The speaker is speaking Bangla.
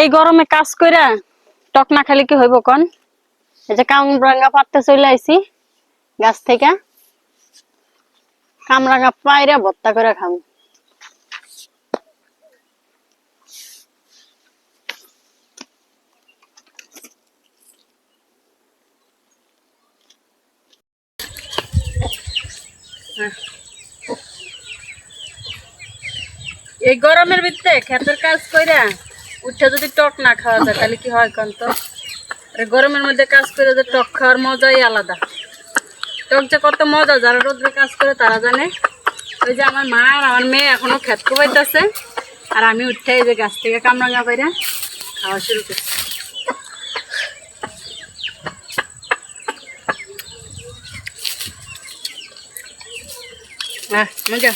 এই গরমে কাজ কইরা টক না খালি কি হইব কোন? এই যে কামরাঙ্গা পাততে চলে আইছি, গাছ থেকে। কামরাঙ্গা পাইরা ভর্তা করে খাম এই গরমের ভিতরে ক্ষেতের কাজ কইরা উঠে যদি টক না খাওয়া যায়, তাহলে কি হয় কোন তো? গরমের মধ্যে কাজ করে যে টক খাওয়ার মজাই আলাদা। টক যে কত মজা, যারা রোদ্রে কাজ করে তারা জানে। ওই যে আমার মা আর আমার মেয়ে এখনও খেত কোবাইতেছে আর আমি উঠে এই যে গাছ থেকে কামরাঙ্গা পাইরা খাওয়া শুরু করছি। হ্যাঁ মজা?